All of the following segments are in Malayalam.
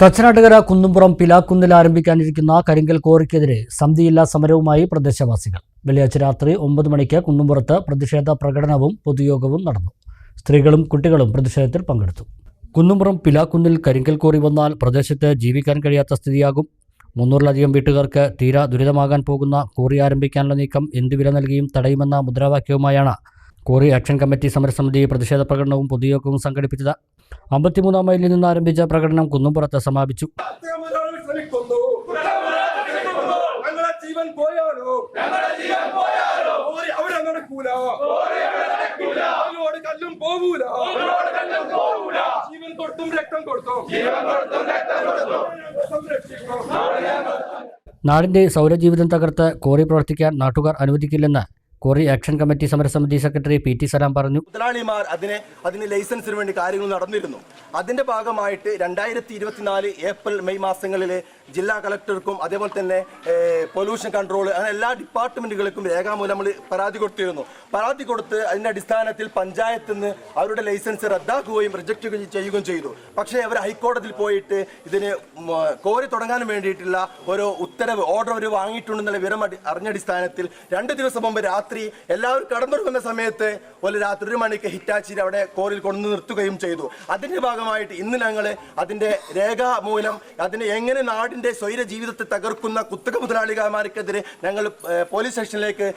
തച്ചനാട്ടുകര കുന്നുംപുറം പിലാക്കുന്നിൽ ആരംഭിക്കാനിരിക്കുന്ന കരിങ്കൽ കോറിക്കെതിരെ സന്ധിയില്ലാ സമരവുമായി പ്രദേശവാസികൾ. വെള്ളിയാഴ്ച രാത്രി ഒമ്പത് മണിക്ക് കുന്നുംപുറത്ത് പ്രതിഷേധ പ്രകടനവും പൊതുയോഗവും നടന്നു. സ്ത്രീകളും കുട്ടികളും പ്രതിഷേധത്തിൽ പങ്കെടുത്തു. കുന്നുംപുറം പിലാക്കുന്നിൽ കരിങ്കൽ കോറി വന്നാൽ പ്രദേശത്ത് ജീവിക്കാൻ കഴിയാത്ത സ്ഥിതിയാകും. മുന്നൂറിലധികം വീട്ടുകാർക്ക് തീരാ ദുരിതമാകാൻ പോകുന്ന കോറി ആരംഭിക്കാനുള്ള നീക്കം എന്ത് വില നൽകിയും തടയുമെന്ന മുദ്രാവാക്യവുമായാണ് കോറി ആക്ഷൻ കമ്മിറ്റി സമരസമിതി പ്രതിഷേധ പ്രകടനവും പൊതുയോഗവും സംഘടിപ്പിച്ചത്. അമ്പത്തിമൂന്നാം മൈലിൽ നിന്ന് ആരംഭിച്ച പ്രകടനം കുന്നുംപുറത്ത് സമാപിച്ചു. കല്ലും പോകൂല ജീവൻ കൊടുത്തും രക്തം കൊടുത്തും. നാടിന്റെ സൗരജീവിതം തകർത്ത് കോറി പ്രവർത്തിക്കാൻ നാട്ടുകാർ അനുവദിക്കില്ലെന്ന് കോറി ആക്ഷൻ കമ്മിറ്റി സമരസമിതി സെക്രട്ടറി പി ടി സലാം പറഞ്ഞു മുതലാളിമാർ അതിനെ അതിന് ലൈസൻസിന് വേണ്ടി കാര്യങ്ങൾ നടന്നിരുന്നു. അതിന്റെ ഭാഗമായിട്ട് രണ്ടായിരത്തി ഇരുപത്തിനാല് ഏപ്രിൽ മെയ് മാസങ്ങളിൽ ജില്ലാ കളക്ടർക്കും അതേപോലെ തന്നെ പൊല്യൂഷൻ കൺട്രോൾ അങ്ങനെ എല്ലാ ഡിപ്പാർട്ട്മെന്റുകൾക്കും രേഖാമൂലം നമ്മൾ പരാതി കൊടുത്തിരുന്നു. പരാതി കൊടുത്ത് അതിന്റെ അടിസ്ഥാനത്തിൽ പഞ്ചായത്തിൽ നിന്ന് അവരുടെ ലൈസൻസ് റദ്ദാക്കുകയും റിജക്റ്റ് ചെയ്യുകയും ചെയ്തു. പക്ഷേ അവർ ഹൈക്കോടതിയിൽ പോയിട്ട് ഇതിന് കോരി തുടങ്ങാൻ വേണ്ടിയിട്ടുള്ള ഒരു ഉത്തരവ് ഓർഡർ അവർ വാങ്ങിയിട്ടുണ്ടെന്നുള്ള വിവരം അറിഞ്ഞ അടിസ്ഥാനത്തിൽ രണ്ട് ദിവസം മുമ്പ് രാത്രി എല്ലാവരും കടന്നുറങ്ങുന്ന സമയത്ത് ഒരു രാത്രി ഒരു മണിക്ക് ഹിറ്റാച്ചിയിൽ അവിടെ കോറിൽ കൊണ്ടു നിർത്തുകയും ചെയ്തു. അതിന്റെ ഭാഗമായിട്ട് ഇന്ന് ഞങ്ങൾ അതിന്റെ രേഖാമൂലം അതിനെ എങ്ങനെ നാടിന്റെ സ്വൈര ജീവിതത്തെ തകർക്കുന്ന കുത്തക മുതലാളിമാർക്കെതിരെ ഞങ്ങൾ പോലീസ് സ്റ്റേഷനിലേക്ക്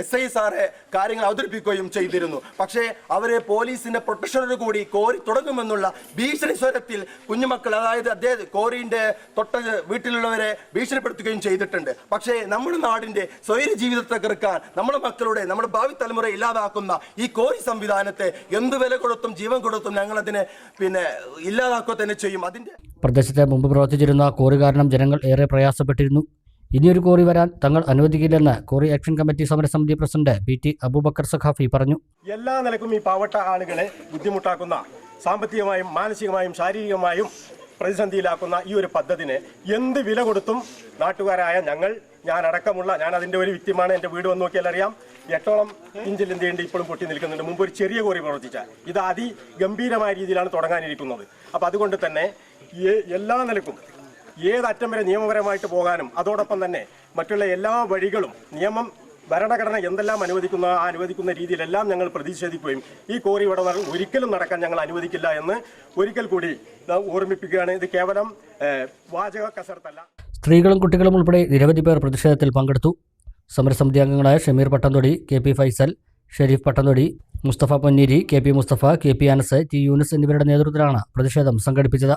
എസ് ഐ സാറെ കാര്യങ്ങൾ അവതരിപ്പിക്കുകയും ചെയ്തിരുന്നു. പക്ഷേ അവരെ പോലീസിന്റെ പ്രൊട്ടക്ഷനോട് കൂടി കോരി തുടങ്ങുമെന്നുള്ള ഭീഷണി സ്വരത്തിൽ കുഞ്ഞുമക്കൾ അതായത് അദ്ദേഹം കോറിന്റെ തൊട്ട വീട്ടിലുള്ളവരെ ഭീഷണിപ്പെടുത്തുകയും ചെയ്തിട്ടുണ്ട്. പക്ഷേ നമ്മുടെ നാടിന്റെ സ്വൈര ജീവിതത്തെ കെറുക്കാൻ നമ്മുടെ മക്കളുടെ നമ്മുടെ ഭാവി തലമുറ ഇല്ലാതാക്കുന്ന ഈ കോരി സംവിധാനത്തെ എന്ത് വില കൊടുത്തും ജീവൻ കൊടുത്തും ഞങ്ങൾ അതിനെ പിന്നെ ഇല്ലാതാക്കുക തന്നെ ചെയ്യും. അതിന്റെ പ്രദേശത്തെ മുമ്പ് പ്രവർത്തിച്ചിരുന്ന കോറി കാരണം ജനങ്ങൾ ഏറെ പ്രയാസപ്പെട്ടിരുന്നു. ഇനിയൊരു കോറി വരാൻ തങ്ങൾ അനുവദിക്കില്ലെന്ന് കോറി ആക്ഷൻ കമ്മിറ്റി സമരസമിതി president P T Abubakar Saqafi പറഞ്ഞു. എല്ലാ നിലക്കും ഈ പാവട്ട ആളുകളെ ബുദ്ധിമുട്ടാക്കുന്ന സാമ്പത്തികമായും മാനസികമായും ശാരീരികമായും പ്രതിസന്ധിയിലാക്കുന്ന ഈ ഒരു പദ്ധതിനെ എന്ത് വില കൊടുത്തും നാട്ടുകാരായ ഞങ്ങൾ ഞാൻ അടക്കമുള്ള ഞാൻ അതിന്റെ ഒരു വ്യക്തിമാണ് എന്റെ വീട് വന്ന് നോക്കിയാൽ അറിയാം. എട്ടോളം ഇഞ്ചിൽ എന്ത് ചെയ്യേണ്ടി ഇപ്പോഴും പൊട്ടി നിൽക്കുന്നുണ്ട്. മുമ്പ് ഒരു ചെറിയ കോറി പ്രവർത്തിച്ച ഇത് അതിഗംഭീരമായ രീതിയിലാണ് തുടങ്ങാനിരിക്കുന്നത്. അപ്പം അതുകൊണ്ട് തന്നെ എല്ലാ നിലക്കും ഏതറ്റം വരെ നിയമപരമായിട്ട് പോകാനും അതോടൊപ്പം തന്നെ മറ്റുള്ള എല്ലാ വഴികളും നിയമം ഭരണഘടന എന്തെല്ലാം അനുവദിക്കുന്ന ആ അനുവദിക്കുന്ന രീതിയിലെല്ലാം ഞങ്ങൾ പ്രതിഷേധിക്കുകയും ഈ കോറി ഇവിടെ ഒരിക്കലും നടക്കാൻ ഞങ്ങൾ അനുവദിക്കില്ല എന്ന് ഒരിക്കൽ കൂടി ഓർമ്മിപ്പിക്കുകയാണ്. ഇത് കേവലം വാചക കസർത്തല്ല സ്ത്രീകളും കുട്ടികളും ഉൾപ്പെടെ നിരവധി പേർ പ്രതിഷേധത്തിൽ പങ്കെടുത്തു. സമരസമിതി അംഗങ്ങളായ Shameer Pattanthodi K P Faisal Sherif Pattanthodi Musthafa Ponneeri K P Musthafa K P Anas T Younis എന്നിവരുടെ നേതൃത്വത്തിലാണ് പ്രതിഷേധം സംഘടിപ്പിച്ചത്.